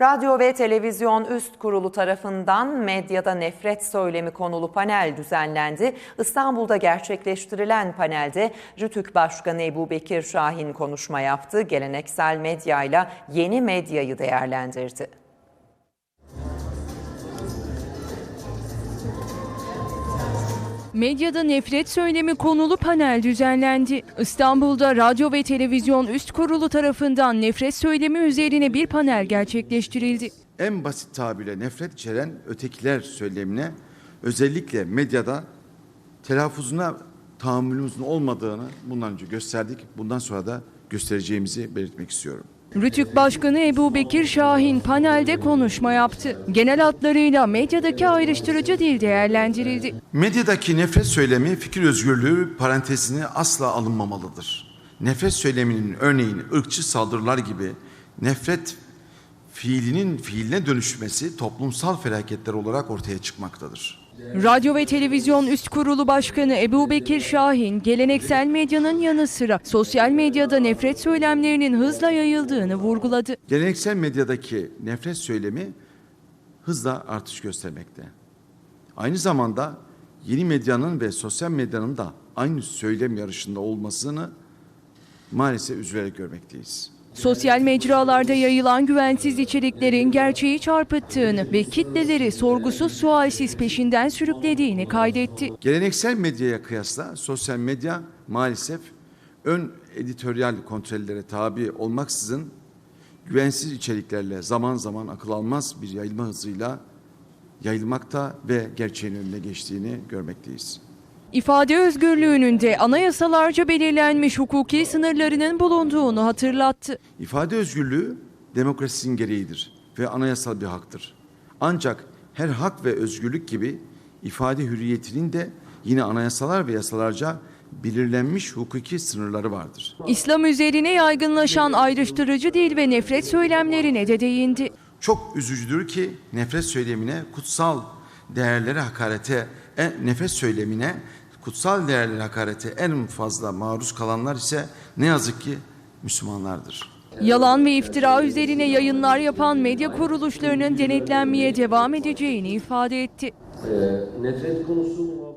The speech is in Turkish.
Radyo ve Televizyon Üst Kurulu tarafından medyada nefret söylemi konulu panel düzenlendi. İstanbul'da gerçekleştirilen panelde Rütük Başkanı Ebu Bekir Şahin konuşma yaptı. Geleneksel medyayla yeni medyayı değerlendirdi. Medyada nefret söylemi konulu panel düzenlendi. İstanbul'da Radyo ve Televizyon Üst Kurulu tarafından nefret söylemi üzerine bir panel gerçekleştirildi. en basit tabirle nefret içeren ötekiler söylemine özellikle medyada telaffuzuna tahammülümüzün olmadığını bundan önce gösterdik. Bundan sonra da göstereceğimizi belirtmek istiyorum. Rütük Başkanı Ebu Bekir Şahin panelde konuşma yaptı. Genel hatlarıyla medyadaki ayrıştırıcı dil değerlendirildi. Medyadaki nefret söylemi fikir özgürlüğü parantezine asla alınmamalıdır. Nefret söyleminin örneğin ırkçı saldırılar gibi nefret fiilinin fiiline dönüşmesi toplumsal felaketler olarak ortaya çıkmaktadır. Radyo ve Televizyon Üst Kurulu Başkanı Ebu Bekir Şahin, geleneksel medyanın yanı sıra sosyal medyada nefret söylemlerinin hızla yayıldığını vurguladı. Geleneksel medyadaki nefret söylemi hızla artış göstermekte. Aynı zamanda yeni medyanın ve sosyal medyanın da aynı söylem yarışında olmasını maalesef üzülerek görmekteyiz. Sosyal mecralarda yayılan güvensiz içeriklerin gerçeği çarpıttığını ve kitleleri sorgusuz sualsiz peşinden sürüklediğini kaydetti. Geleneksel medyaya kıyasla sosyal medya maalesef ön editoryal kontrollere tabi olmaksızın güvensiz içeriklerle zaman zaman akıl almaz bir yayılma hızıyla yayılmakta ve gerçeğin önüne geçtiğini görmekteyiz. İfade özgürlüğünün de anayasalarca belirlenmiş hukuki sınırlarının bulunduğunu hatırlattı. İfade özgürlüğü demokrasinin gereğidir ve anayasal bir haktır. Ancak her hak ve özgürlük gibi ifade hürriyetinin de yine anayasalar ve yasalarca belirlenmiş hukuki sınırları vardır. İslam üzerine yaygınlaşan ayrıştırıcı dil ve nefret söylemlerine de değindi. Çok üzücüdür ki nefret söylemine, kutsal değerlere hakarete, en, nefret söylemine, kutsal değerlere hakarete en fazla maruz kalanlar ise ne yazık ki Müslümanlardır. Yalan ve iftira üzerine yayınlar yapan medya kuruluşlarının denetlenmeye devam edeceğini ifade etti. Ee, nefret konusu